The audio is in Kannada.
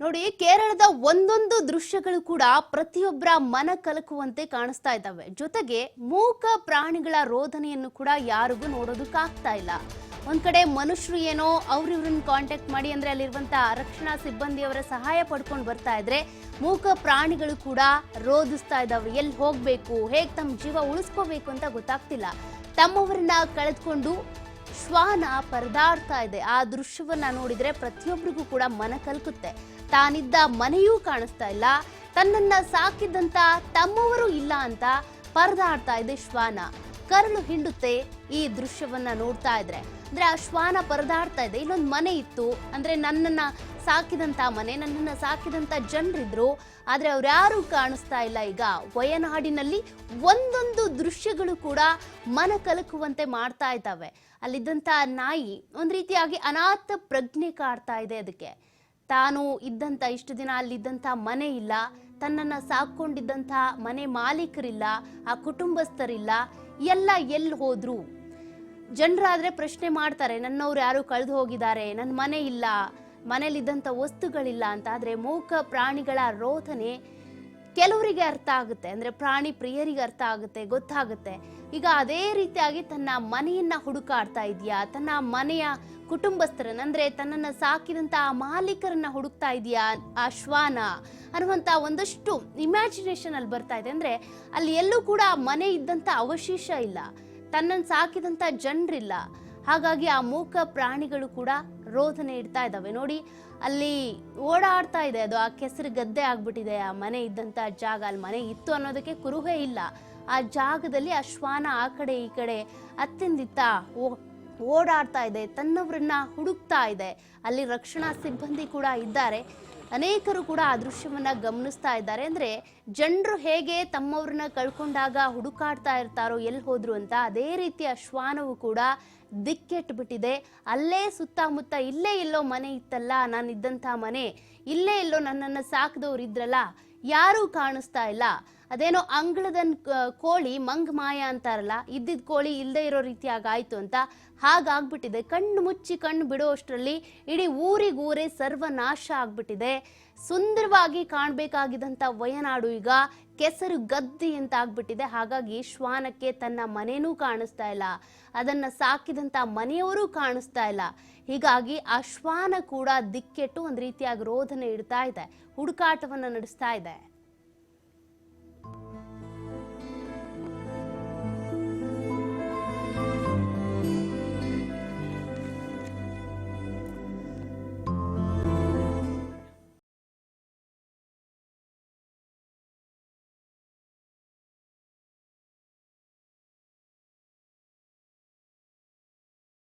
ನೋಡಿ, ಕೇರಳದ ಒಂದೊಂದು ದೃಶ್ಯಗಳು ಕೂಡ ಪ್ರತಿಯೊಬ್ಬರ ಮನ ಕಲಕುವಂತೆ ಕಾಣಿಸ್ತಾ ಇದ್ದಾವೆ. ಜೊತೆಗೆ ಮೂಕ ಪ್ರಾಣಿಗಳ ರೋಧನೆಯನ್ನು ಕೂಡ ಯಾರಿಗೂ ನೋಡೋದಕ್ಕಾಗ್ತಾ ಇಲ್ಲ. ಒಂದ್ ಕಡೆ ಮನುಷ್ಯರು ಏನೋ ಅವ್ರಿವ್ರನ್ನ ಕಾಂಟ್ಯಾಕ್ಟ್ ಮಾಡಿ ಅಂದ್ರೆ ಅಲ್ಲಿರುವಂತಹ ರಕ್ಷಣಾ ಸಿಬ್ಬಂದಿಯವರ ಸಹಾಯ ಪಡ್ಕೊಂಡು ಬರ್ತಾ ಇದ್ರೆ ಮೂಕ ಪ್ರಾಣಿಗಳು ಕೂಡ ರೋಧಿಸ್ತಾ ಇದ್ದಾವೆ. ಎಲ್ಲಿ ಹೋಗ್ಬೇಕು, ಹೇಗ್ ತಮ್ಮ ಜೀವ ಉಳಿಸ್ಕೋಬೇಕು ಅಂತ ಗೊತ್ತಾಗ್ತಿಲ್ಲ. ತಮ್ಮವರನ್ನ ಕಳೆದುಕೊಂಡು ಶ್ವಾನ ಪರದಾಡ್ತಾ ಇದೆ. ಆ ದೃಶ್ಯವನ್ನ ನೋಡಿದ್ರೆ ಪ್ರತಿಯೊಬ್ಬರಿಗೂ ಕೂಡ ಮನ ಕಲ್ಕುತ್ತೆ ತಾನಿದ್ದ ಮನೆಯೂ ಕಾಣಿಸ್ತಾ ಇಲ್ಲ. ತನ್ನನ್ನ ಸಾಕಿದ್ದಂತ ತಮ್ಮವರು ಇಲ್ಲ ಅಂತ ಪರದಾಡ್ತಾ ಇದೆ ಶ್ವಾನ. ಕರಳು ಹಿಂಡುತ್ತೆ ಈ ದೃಶ್ಯವನ್ನ ನೋಡ್ತಾ ಇದ್ರೆ. ಅಂದ್ರೆ ಆ ಶ್ವಾನ ಪರದಾಡ್ತಾ ಇದೆ. ಇನ್ನೊಂದು ಮನೆ ಇತ್ತು. ಅಂದ್ರೆ ನನ್ನನ್ನ ಸಾಕಿದಂತ ಮನೆ, ನನ್ನನ್ನ ಸಾಕಿದಂತ ಜನರಿದ್ರು. ಆದ್ರೆ ಅವ್ರ್ಯಾರು ಕಾಣಿಸ್ತಾ ಇಲ್ಲ. ಈಗ ವಯನಾಡಿನಲ್ಲಿ ಒಂದೊಂದು ದೃಶ್ಯಗಳು ಕೂಡ ಮನ ಕಲಕುವಂತೆ ಮಾಡ್ತಾ ಇದ್ದಾವೆ. ಅಲ್ಲಿದ್ದಂತ ನಾಯಿ ಒಂದು ರೀತಿಯಾಗಿ ಅನಾಥ ಪ್ರಜ್ಞೆ ಕಾಡ್ತಾ ಇದೆ ಅದಕ್ಕೆ. ತಾನು ಇದ್ದಂತ ಇಷ್ಟು ದಿನ ಅಲ್ಲಿದ್ದಂಥ ಮನೆ ಇಲ್ಲ. ತನ್ನನ್ನ ಸಾಕೊಂಡಿದ್ದಂಥ ಮನೆ ಮಾಲೀಕರಿಲ್ಲ. ಆ ಕುಟುಂಬಸ್ಥರಿಲ್ಲ. ಎಲ್ಲ ಎಲ್ಲಿ ಹೋದ್ರು? ಜನರಾದರೆ ಪ್ರಶ್ನೆ ಮಾಡ್ತಾರೆ, ನನ್ನವ್ರು ಯಾರು ಕಳೆದು ಹೋಗಿದ್ದಾರೆ ನನ್ನ ಮನೆ ಇಲ್ಲ, ಮನೇಲಿದ್ದಂಥ ವಸ್ತುಗಳಿಲ್ಲ ಅಂತ. ಆದ್ರೆ ಮೂಕ ಪ್ರಾಣಿಗಳ ರೋಧನೆ ಕೆಲವರಿಗೆ ಅರ್ಥ ಆಗುತ್ತೆ. ಅಂದ್ರೆ ಪ್ರಾಣಿ ಪ್ರಿಯರಿಗೆ ಅರ್ಥ ಆಗುತ್ತೆ, ಗೊತ್ತಾಗುತ್ತೆ. ಈಗ ಅದೇ ರೀತಿಯಾಗಿ ತನ್ನ ಮನೆಯನ್ನ ಹುಡುಕಾಡ್ತಾ ಇದೆಯಾ? ತನ್ನ ಮನೆಯ ಕುಟುಂಬಸ್ಥರನ್ನ, ಅಂದ್ರೆ ತನ್ನನ್ನ ಸಾಕಿದಂತ ಆ ಮಾಲೀಕರನ್ನ ಹುಡುಕ್ತಾ ಇದೆಯಾ ಆ ಶ್ವಾನ ಅನ್ನುವಂತ ಒಂದಷ್ಟು ಇಮ್ಯಾಜಿನೇಷನ್ ಅಲ್ಲಿ ಬರ್ತಾ ಇದೆ. ಅಂದ್ರೆ ಅಲ್ಲಿ ಎಲ್ಲೂ ಕೂಡ ಮನೆ ಇದ್ದಂತ ಅವಶೇಷ ಇಲ್ಲ. ತನ್ನನ್ನು ಸಾಕಿದಂತ ಜನರಿಲ್ಲ. ಹಾಗಾಗಿ ಆ ಮೂಕ ಪ್ರಾಣಿಗಳು ಕೂಡ ರೋಧನೆ ಇಡ್ತಾ ಇದ್ದಾವೆ. ನೋಡಿ, ಅಲ್ಲಿ ಓಡಾಡ್ತಾ ಇದೆ. ಅದು ಆ ಕೆಸರು ಗದ್ದೆ ಆಗ್ಬಿಟ್ಟಿದೆ. ಆ ಮನೆ ಇದ್ದಂತ ಜಾಗ, ಅಲ್ಲಿ ಮನೆ ಇತ್ತು ಅನ್ನೋದಕ್ಕೆ ಕುರುಹೇ ಇಲ್ಲ. ಆ ಜಾಗದಲ್ಲಿ ಆ ಶ್ವಾನ ಆ ಕಡೆ ಈ ಕಡೆ ಅತ್ತಿಂದಿತ್ತ ಓ- ಓಡಾಡ್ತಾ ಇದೆ, ತನ್ನವರನ್ನ ಹುಡುಕ್ತಾ ಇದೆ. ಅಲ್ಲಿ ರಕ್ಷಣಾ ಸಿಬ್ಬಂದಿ ಕೂಡ ಇದ್ದಾರೆ. ಅನೇಕರು ಕೂಡ ಆ ದೃಶ್ಯವನ್ನ ಗಮನಿಸ್ತಾ ಇದ್ದಾರೆ. ಅಂದ್ರೆ ಜನರು ಹೇಗೆ ತಮ್ಮವ್ರನ್ನ ಕಳ್ಕೊಂಡಾಗ ಹುಡುಕಾಡ್ತಾ ಇರ್ತಾರೋ, ಎಲ್ಲಿ ಹೋದ್ರು ಅಂತ ಅದೇ ರೀತಿಯ ಶ್ವಾನವು ಕೂಡ ದಿಕ್ಕೆಟ್ಟು ಬಿಟ್ಟಿದೆ ಅಲ್ಲೇ ಸುತ್ತಮುತ್ತ ಇಲ್ಲೇ ಎಲ್ಲೋ ಮನೆ ಇತ್ತಲ್ಲ, ನಾನು ಇದ್ದಂಥ ಮನೆ, ಇಲ್ಲೇ ಎಲ್ಲೋ ನನ್ನನ್ನು ಸಾಕಿದವ್ರು ಇದ್ರಲ್ಲ, ಯಾರೂ ಕಾಣಿಸ್ತಾ ಇಲ್ಲ. ಅದೇನೋ ಅಂಗಳದ ಕೋಳಿ ಮಂಗ್ ಮಾಯ ಅಂತಾರಲ್ಲ ಇದ್ದಿದ್ದ ಕೋಳಿ ಇಲ್ಲದೆ ಇರೋ ರೀತಿಯಾಗಿ ಆಯಿತು ಅಂತ ಹಾಗಾಗ್ಬಿಟ್ಟಿದೆ. ಕಣ್ಣು ಮುಚ್ಚಿ ಕಣ್ಣು ಬಿಡುವಷ್ಟರಲ್ಲಿ ಇಡೀ ಊರಿಗೂರೇ ಸರ್ವನಾಶ ಆಗ್ಬಿಟ್ಟಿದೆ. ಸುಂದರವಾಗಿ ಕಾಣಬೇಕಾಗಿದ್ದಂಥ ವಯನಾಡು ಈಗ ಕೆಸರು ಗದ್ದಿ ಅಂತ ಆಗ್ಬಿಟ್ಟಿದೆ. ಹಾಗಾಗಿ ಶ್ವಾನಕ್ಕೆ ತನ್ನ ಮನೇನೂ ಕಾಣಿಸ್ತಾ ಇಲ್ಲ. ಅದನ್ನ ಸಾಕಿದಂತ ಮನೆಯವರೂ ಕಾಣಿಸ್ತಾ ಇಲ್ಲ. ಹೀಗಾಗಿ ಆ ಶ್ವಾನ ಕೂಡ ದಿಕ್ಕೆಟ್ಟು ಒಂದು ರೀತಿಯಾಗಿ ರೋಧನೆ ಇಡ್ತಾ ಇದೆ. ಹುಡುಕಾಟವನ್ನ ನಡೆಸ್ತಾ ಇದೆ.